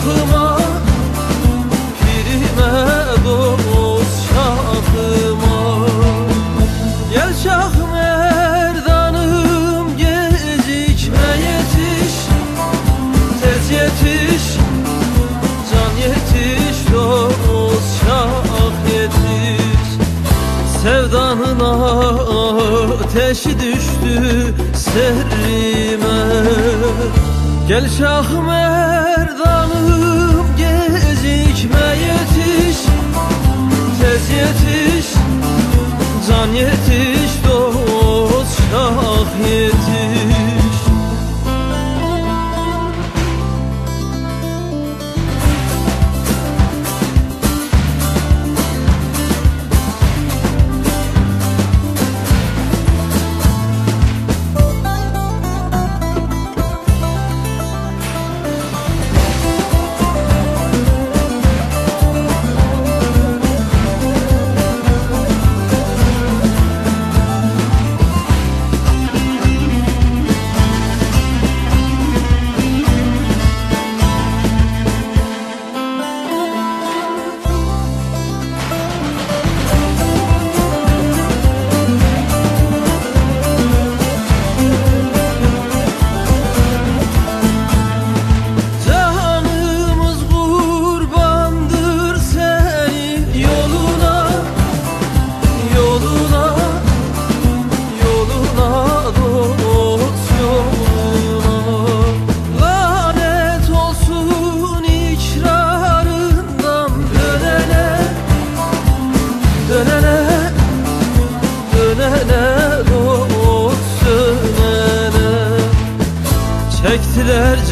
şahıma Pirime dost şahıma. Gel şah merdanım gecikme yetiş Tez yetiş can yetiş dost şah yetiş. Sevdanın ateşi düştü serrime Gel Şah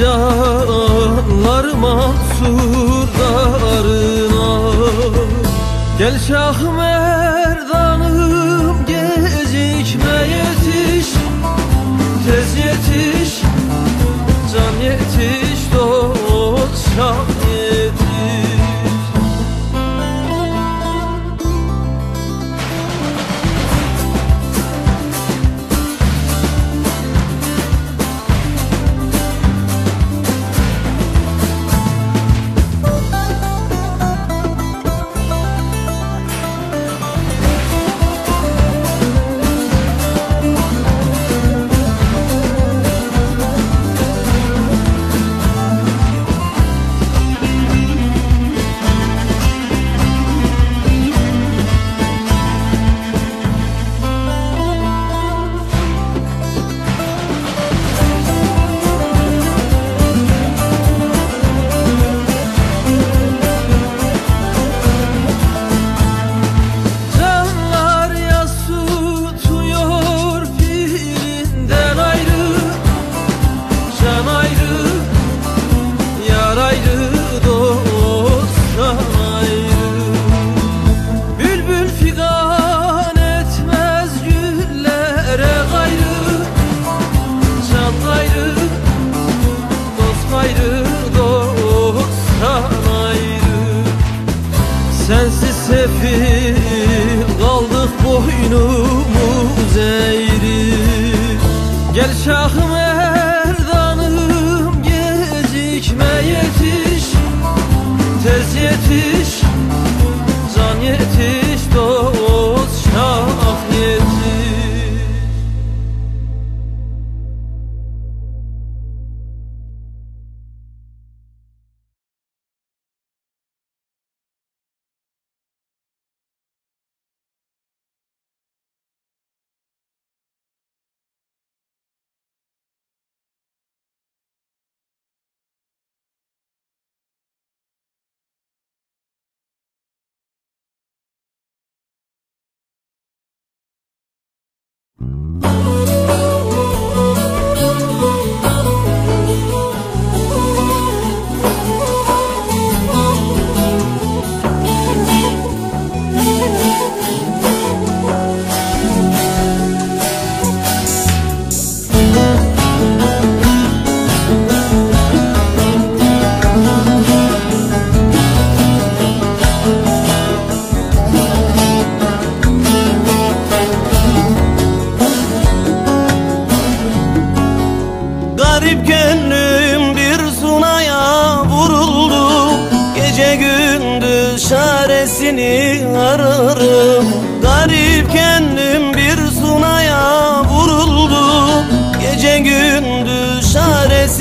Yarayanlar Mansur Gel Şahmet şerefi Kaldık boynumuz eğri. Gel şahım erdanım Gecikme yetiş. Tez yetiş Can yetiş.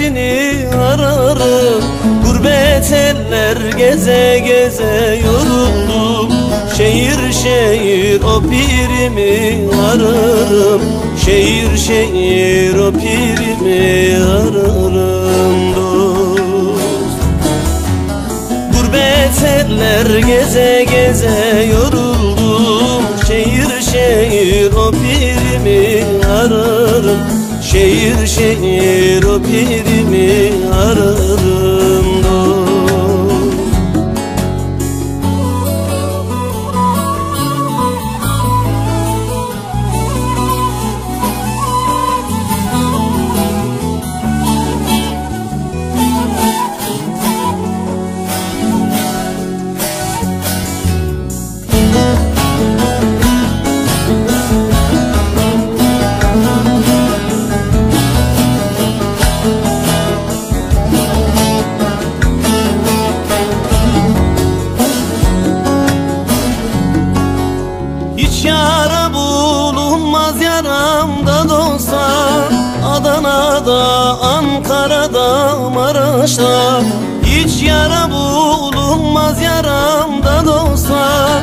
seni ararım. Gurbet eller geze geze yoruldum. Şehir şehir o pirimi ararım. Şehir şehir o pirimi ararım dost. Gurbet eller geze geze yoruldum. Şehir şehir o pirimi ararım. Şehir şehir o pirimi ararım Adana'da, Ankara'da, Maraş'ta. Hiç yara bulunmaz yaramda dostlar.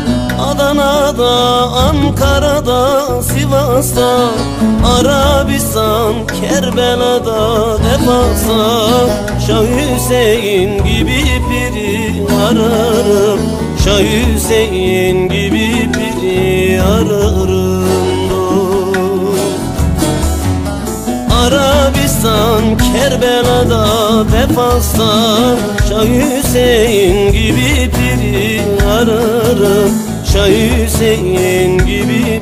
Adana'da, Ankara'da, Sivas'ta. Arabistan, Kerbela'da, Defas'ta Şah Hüseyin gibi biri ararım. Şah Hüseyin gibi biri ararım Arabistan, Kerbela'da, Befas'ta Şah Hüseyin gibi biri ararım. Şah Hüseyin gibi